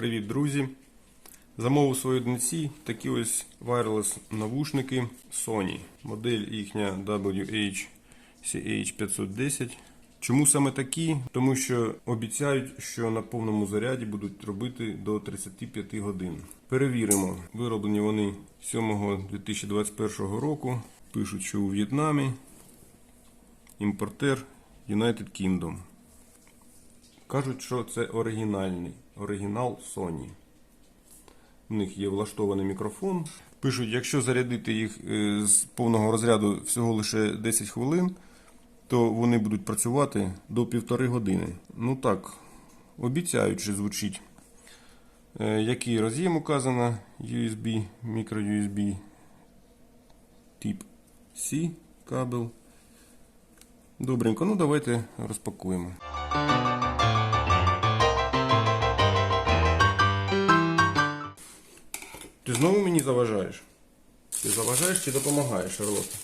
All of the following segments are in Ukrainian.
Привіт, друзі! Замовив свої доньці такі ось wireless навушники Sony. Модель їхня WH-CH510. Чому саме такі? Тому що обіцяють, що на повному заряді будуть робити до 35 годин. Перевіримо. Вироблені вони 7.2021 року. Пишуть, що у В'єтнамі. Імпортер United Kingdom. Кажуть, що це оригінальний, оригінал Sony. У них є влаштований мікрофон. Пишуть, якщо зарядити їх е, з повного розряду всього лише 10 хвилин, то вони будуть працювати до півтори години. Ну так, обіцяють, що звучить. Е, Який роз'єм указано? USB, micro-USB, тип C кабел. Добренько, ну давайте розпакуємо. Ти знову мені заважаєш? Ти заважаєш чи допомагаєш, Шарлотта?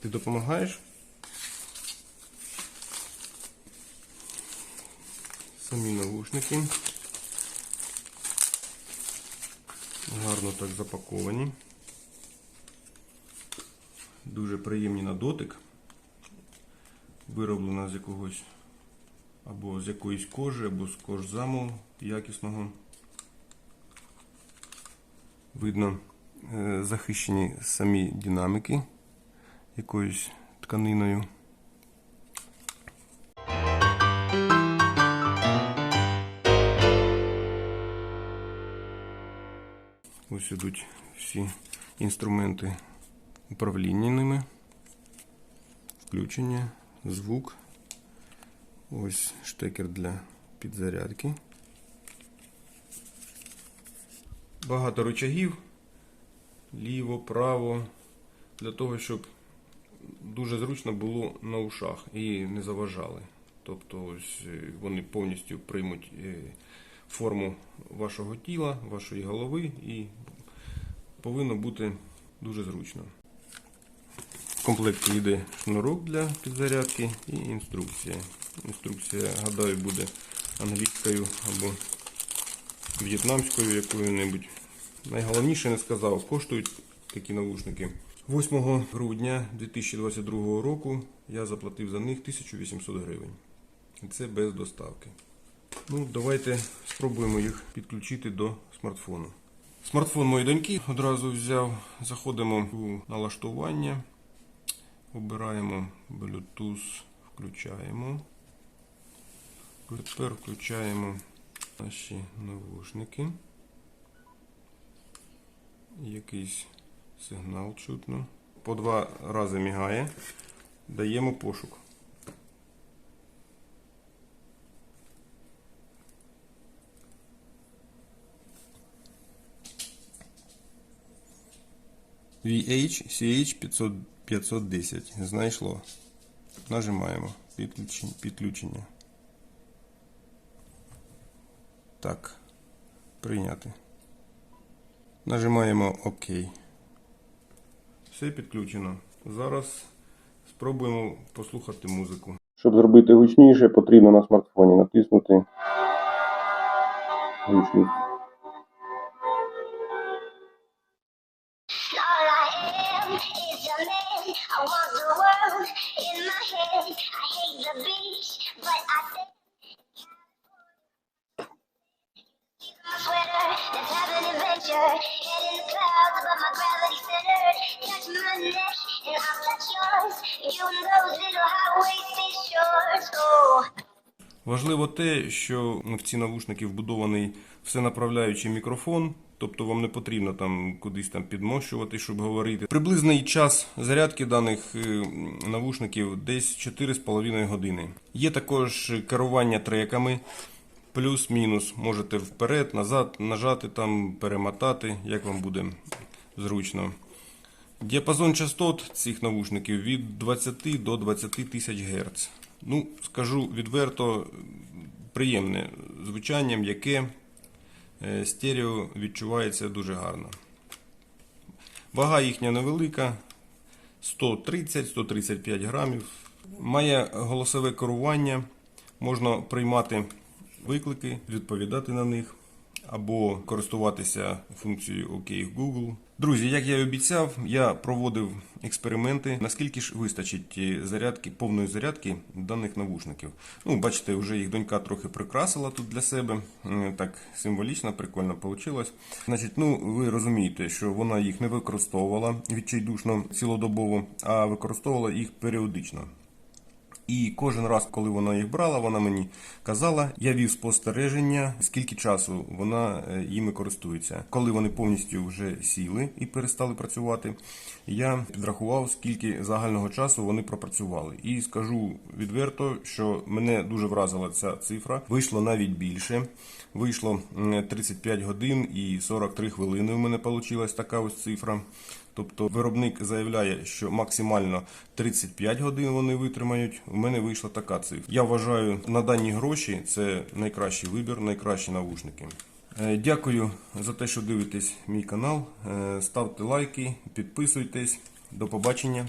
Ти допомагаєш? Самі навушники. Гарно так запаковані. Дуже приємні на дотик. Вироблена з якогось або з якоїсь кожи, або з кожзаму якісного. Видно е, захищені самі динамики якоюсь тканиною. Ось ідуть всі інструменти управління ними. Включення, звук. Ось штекер для підзарядки. Багато рычагів. Ліво, право. Для того, щоб дуже зручно було на ушах і не заважали. Тобто ось е, вони повністю приймуть е, форму вашого тіла, вашої голови і повинно бути дуже зручно. В комплекті йде шнурок для підзарядки і інструкція. Інструкція, гадаю, буде англійською або в'єтнамською якою-небудь. Найголовніше не сказав, коштують такі навушники. 8 грудня 2022 року я заплатив за них 1800 гривень. І це без доставки. Ну, давайте спробуємо їх підключити до смартфону. Смартфон моєї доньки одразу взяв. Заходимо у налаштування. Обираємо Bluetooth, включаємо. Тепер включаємо наші навушники. Якийсь сигнал чутно. По два рази мігає. Даємо пошук. VH CH 500 510. Знайшло. Нажимаємо підключення. Так. Прийняти. Нажимаємо ОК. Все підключено. Зараз спробуємо послухати музику. Щоб зробити гучніше, потрібно на смартфоні натиснути гучність. Is a man. I want the world in my head. I hate the beach, but I think. Sweater, let's have an adventure. Head in the clouds, but my gravity centered. Touch my neck, and I'll touch yours. You in those little high-waisted shorts. Oh. Важливо те, що в ці навушники вбудований всенаправляючий мікрофон, тобто вам не потрібно там кудись там підмощувати, щоб говорити. Приблизний час зарядки даних е, навушників десь 4,5 години. Є також керування треками. Плюс-мінус, можете вперед, назад нажати там, перемотати, як вам буде зручно. Діапазон частот цих навушників від 20 до 20 тисяч Гц. Ну, скажу відверто, приємне звучання, яке стерео відчувається дуже гарно. Вага їхня невелика, 130-135 грамів. Має голосове керування, можна приймати виклики, відповідати на них або користуватися функцією OK Google. Друзі, як я і обіцяв, я проводив експерименти, наскільки ж вистачить зарядки, повної зарядки даних навушників. Ну, бачите, вже їх донька трохи прикрасила тут для себе. Так символічно, прикольно вийшло. Значить, ну ви розумієте, що вона їх не використовувала відчайдушно цілодобово, а використовувала їх періодично. І кожен раз, коли вона їх брала, вона мені казала, я вів спостереження, скільки часу вона е, їми користується. Коли вони повністю вже сіли і перестали працювати, я підрахував, скільки загального часу вони пропрацювали. І скажу відверто, що мене дуже вразила ця цифра. Вийшло навіть більше. Вийшло м, 35 годин і 43 хвилини. У мене вийшла така ось цифра. Тобто виробник заявляє, що максимально 35 годин вони витримають. У мене вийшла така цифра. Я вважаю, на дані гроші це найкращий вибір, найкращі навушники. Е, Дякую за те, що дивитесь мій канал. Е, Ставте лайки, підписуйтесь. До побачення.